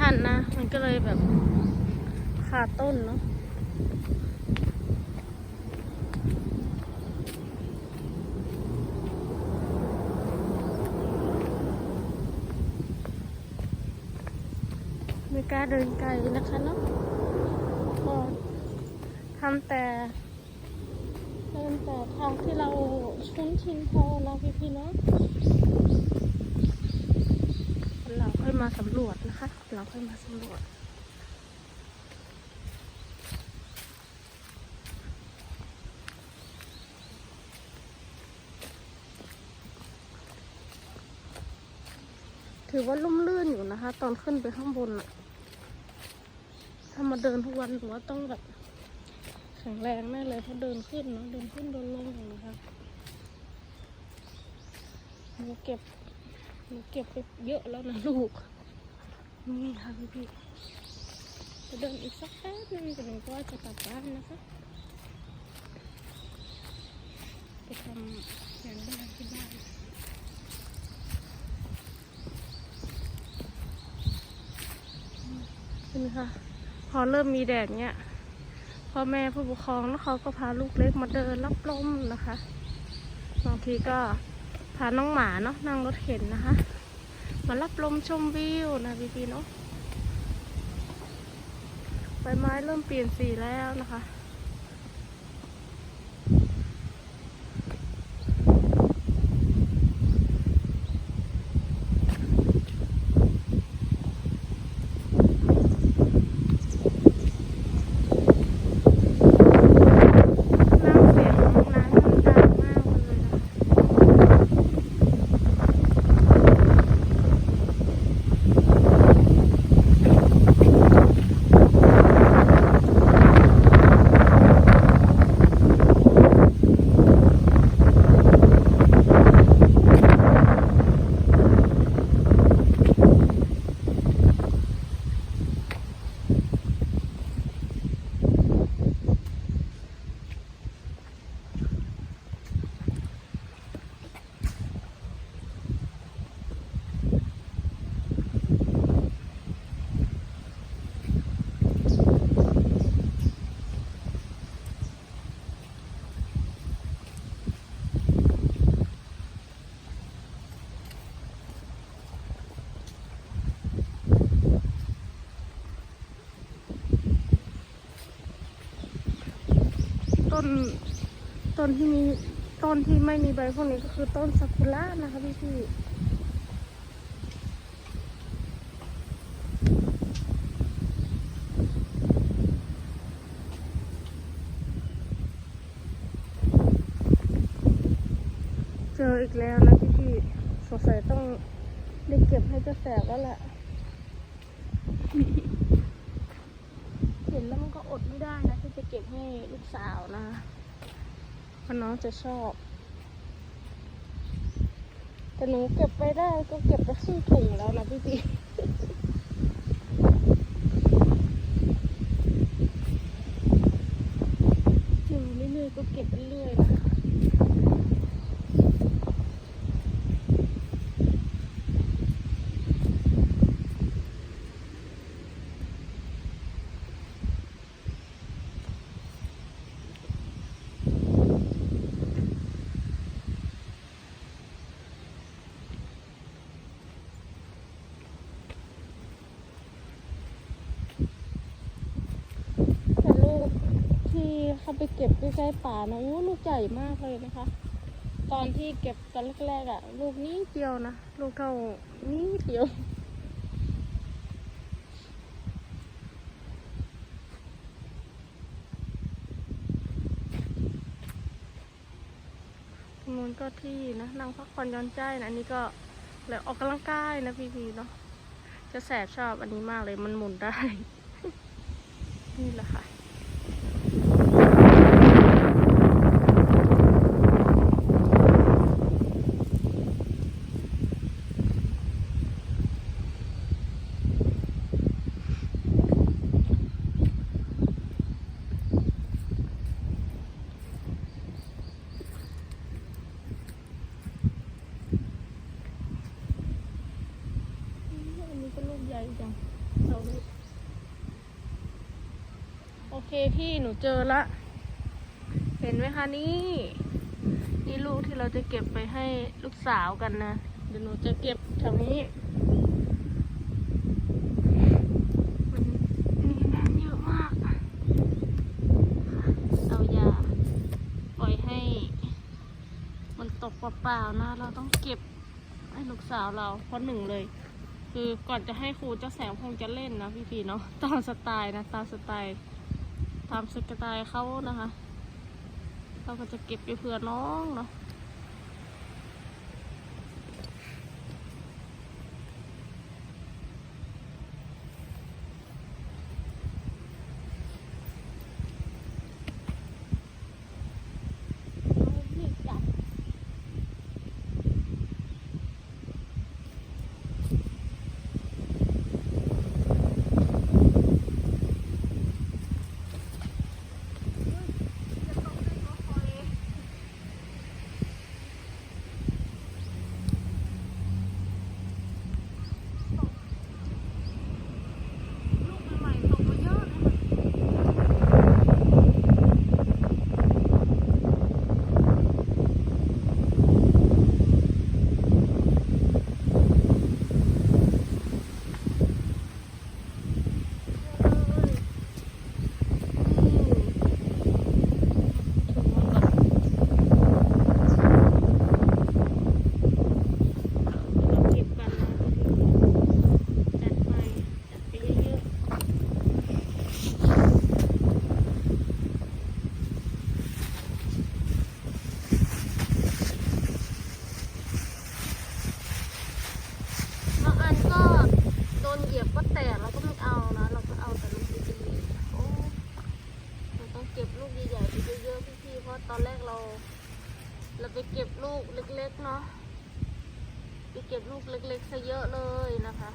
ทันนะ มันก็เลยแบบขาดต้นเนาะไม่กล้าเดินไกลนะคะเนาะก็ทำแต่เดินแต่ทางที่เราคุ้นชินพอเราพี่พี่ๆเนาะ อยมาสำรวจนะคะ เราค่อยมาสำรวจถือว่าลุ่มลื่นอยู่นะคะ ตอนขึ้นไปข้างบนอะถ้ามาเดินทุกวันหรือว่าต้องแบบแข็งแรงแน่เลยเพราะเดินขึ้นเนาะเดินขึ้นเดินลงนะคะหนูเก็บ หนูเก็บไปเยอะแล้วนะลูก นี่ค่ะพี่พี่จะเดินอีกสักแป๊บนึงก็หนูก็จะกลับบ้านนะคะ ไปทำงานบ้านที่บ้านเห็นไหมคะพอเริ่มมีแดดเนี้ยพ่อแม่ผู้ปกครองแล้วเขาก็พาลูกเล็กมาเดินรับลมนะคะ บางทีก็าน้องหมาเนาะนั่งรถเข็นนะคะ มารับลมชมวิวนะพี่พี่ๆเนาะใบไม้เริ่มเปลี่ยนสีแล้วนะคะ น้ำเสียงน้ำมันดังมากเลยนะคะ ต้นต้นที่มีต้นที่ไม่มีใบพวกนี้ก็คือต้นซากุระนะคะพี่พี่เจออีกแล้วนะพี่พี่สงสัยต้องได้เก็บให้เจะแสบแล้วแหละ เห็นแล้วมันก็อดไม่ได้นะที่จะเก็บให้ลูกสาวนะเพราะน้องจะชอบ แต่หนูเก็บไปได้ก็เก็บไปครึ่งถุงแล้วนะพี่พี่อยู่เรื่อยๆก็เก็บไปเรื่อยๆนะ แต่ลูก ที่เขาไปเก็บใกล้ๆป่านะโอ้ลูกใหญ่มากเลยนะคะ ตอนที่เก็บตอนแรกๆอะ่ะ ลูกนี้เดียวนะ ลูกเท่านี้เดียวตรงนู้นก็ที่นะนั่งพักผ่อนย้อนใจนะอันนี้ก็แล้วออกกำลังกายนะพี่ๆเนาะจะแสบชอบอันนี้มากเลยมันหมุนได้ นี่แหละค่ะอันนี้ก็ลูก ใหญ่จังเราดูโอ เคพี่หนูเจอละ เห็นไหมคะนี่ นี่ลูกที่เราจะเก็บไปให้ลูกสาวกันนะ เดี๋ยวหนูจะเก็บแถวนี้มันนี่แน่นเยอะมากเอายาปล่อยให้มันตกเปล่าๆนะ เราต้องเก็บให้ลูกสาวเราเพราะหนึ่งเลย คือก่อนจะให้ครูเจ้าแสงคงจะเล่นนะพี่ๆเนาะตามสไตล์นะตามสไตล์ ตามสไตล์เขานะคะ เราก็จะเก็บไปเผื่อน้องเนาะเอามีดจับ ลูกใหม่ๆตกมาเยอะเลยค่ะเราเก็บกันนะจัดไปจัดไปเยอะๆ บางอันก็โดนเหยียบก็แตกเราก็ไม่เอานะ เราก็เอาแต่ลูกดีๆโอ้เราต้องเก็บลูกใหญ่ๆไปเยอะๆพี่ๆเพราะตอนแรกเรา เราไปเก็บลูกเล็กๆเนาะไปเก็บลูกเล็กๆซะเยอะเลยนะคะ